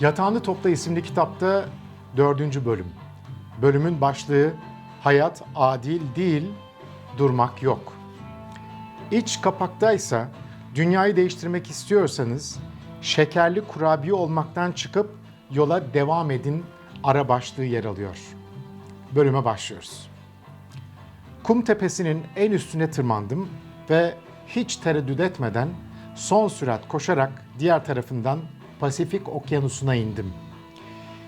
Yatağını Topla isimli kitapta dördüncü bölüm. Bölümün başlığı Hayat adil değil, durmak yok. İç kapaktaysa dünyayı değiştirmek istiyorsanız şekerli kurabiye olmaktan çıkıp yola devam edin ara başlığı yer alıyor. Bölüme başlıyoruz. Kum tepesinin en üstüne tırmandım ve hiç tereddüt etmeden son sürat koşarak diğer tarafından Pasifik Okyanusu'na indim.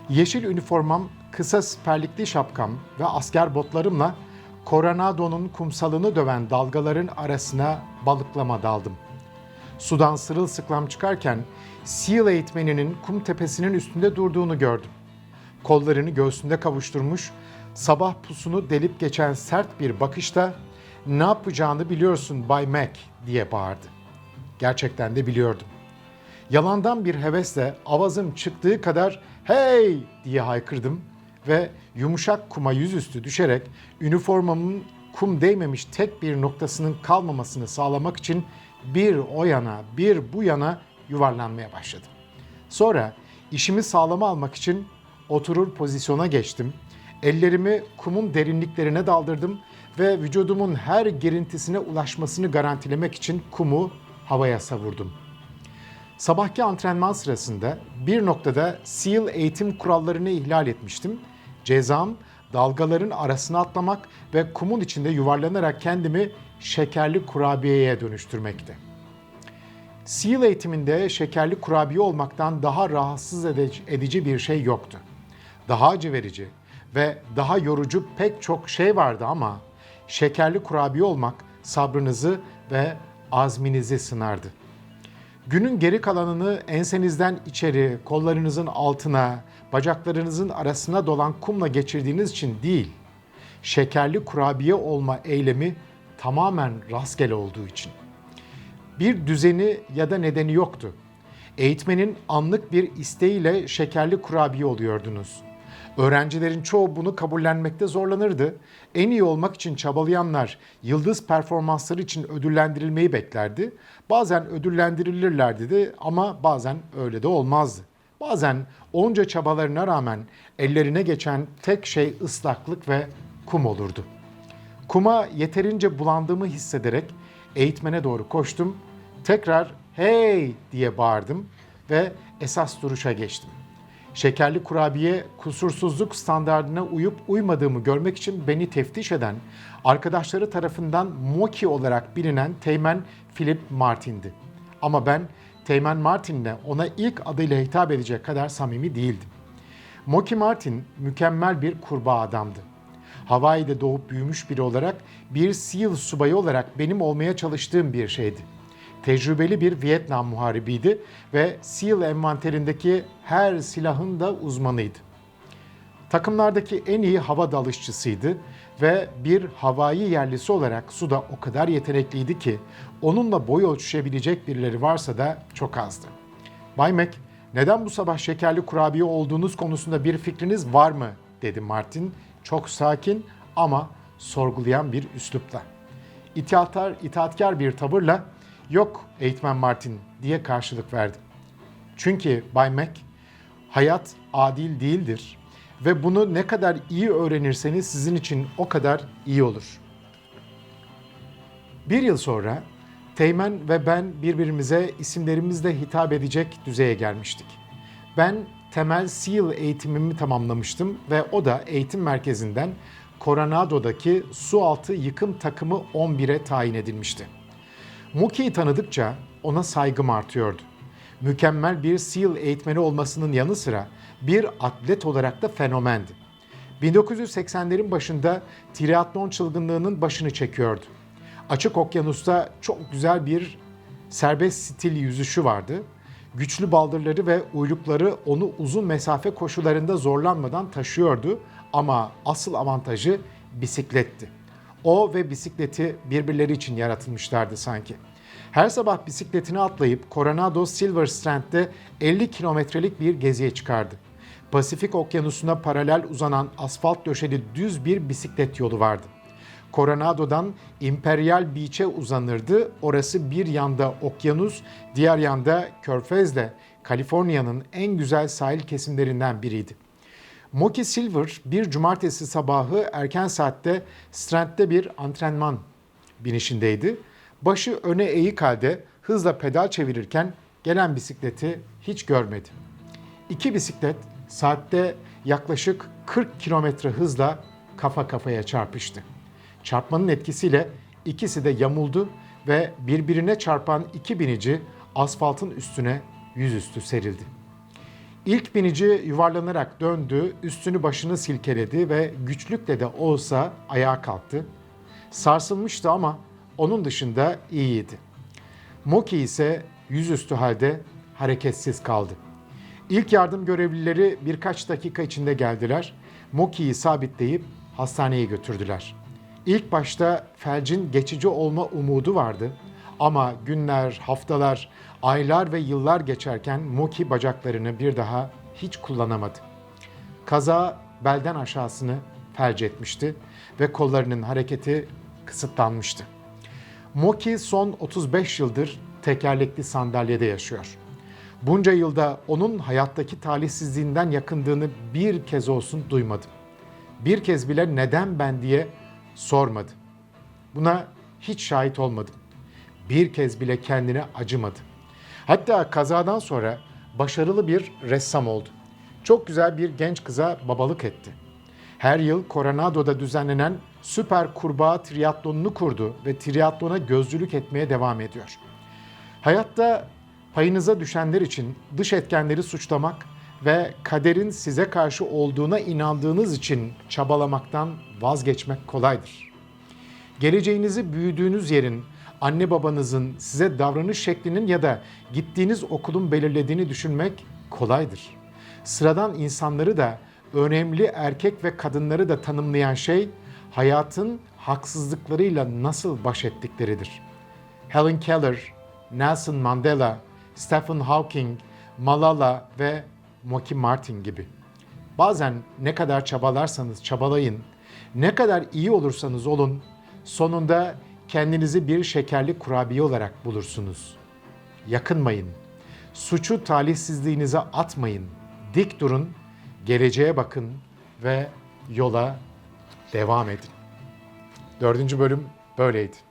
Yeşil üniformam, kısa siperlikli şapkam ve asker botlarımla Coronado'nun kumsalını döven dalgaların arasına balıklama daldım. Sudan sırılsıklam çıkarken SEAL eğitmeninin kum tepesinin üstünde durduğunu gördüm. Kollarını göğsünde kavuşturmuş, sabah pusunu delip geçen sert bir bakışta "Ne yapacağını biliyorsun Bay Mac." diye bağırdı. Gerçekten de biliyordum. Yalandan bir hevesle avazım çıktığı kadar "Hey!" diye haykırdım ve yumuşak kuma yüzüstü düşerek üniformamın kum değmemiş tek bir noktasının kalmamasını sağlamak için bir o yana bir bu yana yuvarlanmaya başladım. Sonra işimi sağlama almak için oturur pozisyona geçtim. Ellerimi kumun derinliklerine daldırdım ve vücudumun her girintisine ulaşmasını garantilemek için kumu havaya savurdum. Sabahki antrenman sırasında bir noktada SEAL eğitim kurallarını ihlal etmiştim. Cezam dalgaların arasına atlamak ve kumun içinde yuvarlanarak kendimi şekerli kurabiyeye dönüştürmekti. SEAL eğitiminde şekerli kurabiye olmaktan daha rahatsız edici bir şey yoktu. Daha acı verici ve daha yorucu pek çok şey vardı ama şekerli kurabiye olmak sabrınızı ve azminizi sınardı. Günün geri kalanını ensenizden içeri, kollarınızın altına, bacaklarınızın arasına dolan kumla geçirdiğiniz için değil, şekerli kurabiye olma eylemi tamamen rastgele olduğu için. Bir düzeni ya da nedeni yoktu. Eğitmenin anlık bir isteğiyle şekerli kurabiye oluyordunuz. Öğrencilerin çoğu bunu kabullenmekte zorlanırdı. En iyi olmak için çabalayanlar yıldız performansları için ödüllendirilmeyi beklerdi. Bazen ödüllendirilirlerdi de ama bazen öyle de olmazdı. Bazen onca çabalarına rağmen ellerine geçen tek şey ıslaklık ve kum olurdu. Kuma yeterince bulandığımı hissederek eğitmene doğru koştum. Tekrar hey diye bağırdım ve esas duruşa geçtim. Şekerli kurabiye kusursuzluk standardına uyup uymadığımı görmek için beni teftiş eden arkadaşları tarafından Moki olarak bilinen Teğmen Philip Martin'di. Ama ben Teğmen Martin'le ona ilk adıyla hitap edecek kadar samimi değildim. Moki Martin mükemmel bir kurbağa adamdı. Hawaii'de doğup büyümüş biri olarak bir SEAL subayı olarak benim olmaya çalıştığım bir şeydi. Tecrübeli bir Vietnam muharibiydi ve SEAL envanterindeki her silahın da uzmanıydı. Takımlardaki en iyi hava dalışçısıydı ve bir havai yerlisi olarak suda o kadar yetenekliydi ki onunla boy ölçüşebilecek birileri varsa da çok azdı. Bay Mac, neden bu sabah şekerli kurabiye olduğunuz konusunda bir fikriniz var mı? dedi Martin çok sakin ama sorgulayan bir üslupla. İtaatkar, itaatkar bir tavırla yok eğitmen Martin diye karşılık verdi. Çünkü Bay Mac, hayat adil değildir ve bunu ne kadar iyi öğrenirseniz sizin için o kadar iyi olur. Bir yıl sonra Teğmen ve ben birbirimize isimlerimizle hitap edecek düzeye gelmiştik. Ben temel SEAL eğitimimi tamamlamıştım ve o da eğitim merkezinden Coronado'daki sualtı yıkım takımı 11'e tayin edilmişti. Muki'yi tanıdıkça ona saygım artıyordu. Mükemmel bir SEAL eğitmeni olmasının yanı sıra bir atlet olarak da fenomendi. 1980'lerin başında triatlon çılgınlığının başını çekiyordu. Açık okyanusta çok güzel bir serbest stil yüzüşü vardı. Güçlü baldırları ve uylukları onu uzun mesafe koşularında zorlanmadan taşıyordu ama asıl avantajı bisikletti. O ve bisikleti birbirleri için yaratılmışlardı sanki. Her sabah bisikletine atlayıp Coronado Silver Strand'de 50 kilometrelik bir geziye çıkardı. Pasifik Okyanusu'na paralel uzanan asfalt döşeli düz bir bisiklet yolu vardı. Coronado'dan Imperial Beach'e uzanırdı. Orası bir yanda okyanus, diğer yanda Körfez'le Kaliforniya'nın en güzel sahil kesimlerinden biriydi. Moki Silver bir cumartesi sabahı erken saatte Strand'de bir antrenman binişindeydi. Başı öne eğik halde hızla pedal çevirirken gelen bisikleti hiç görmedi. İki bisiklet saatte yaklaşık 40 kilometre hızla kafa kafaya çarpıştı. Çarpmanın etkisiyle ikisi de yamuldu ve birbirine çarpan iki binici asfaltın üstüne yüzüstü serildi. İlk binici yuvarlanarak döndü, üstünü başını silkeledi ve güçlükle de olsa ayağa kalktı. Sarsılmıştı ama onun dışında iyiydi. Moki ise yüzüstü halde hareketsiz kaldı. İlk yardım görevlileri birkaç dakika içinde geldiler. Moki'yi sabitleyip hastaneye götürdüler. İlk başta felcin geçici olma umudu vardı. Ama günler, haftalar, aylar ve yıllar geçerken Moki bacaklarını bir daha hiç kullanamadı. Kaza belden aşağısını felç etmişti ve kollarının hareketi kısıtlanmıştı. Moki son 35 yıldır tekerlekli sandalyede yaşıyor. Bunca yılda onun hayattaki talihsizliğinden yakındığını bir kez olsun duymadım. Bir kez bile neden ben diye sormadı. Buna hiç şahit olmadım. Bir kez bile kendine acımadı. Hatta kazadan sonra başarılı bir ressam oldu. Çok güzel bir genç kıza babalık etti. Her yıl Coronado'da düzenlenen Süper Kurbağa Triatlonunu kurdu ve triatlona gözcülük etmeye devam ediyor. Hayatta payınıza düşenler için dış etkenleri suçlamak ve kaderin size karşı olduğuna inandığınız için çabalamaktan vazgeçmek kolaydır. Geleceğinizi büyüdüğünüz yerin, anne babanızın size davranış şeklinin ya da gittiğiniz okulun belirlediğini düşünmek kolaydır. Sıradan insanları da önemli erkek ve kadınları da tanımlayan şey hayatın haksızlıklarıyla nasıl baş ettikleridir. Helen Keller, Nelson Mandela, Stephen Hawking, Malala ve Moki Martin gibi. Bazen ne kadar çabalarsanız çabalayın, ne kadar iyi olursanız olun, sonunda kendinizi bir şekerli kurabiye olarak bulursunuz. Yakınmayın. Suçu talihsizliğinize atmayın. Dik durun, geleceğe bakın ve yola devam edin. Dördüncü bölüm böyleydi.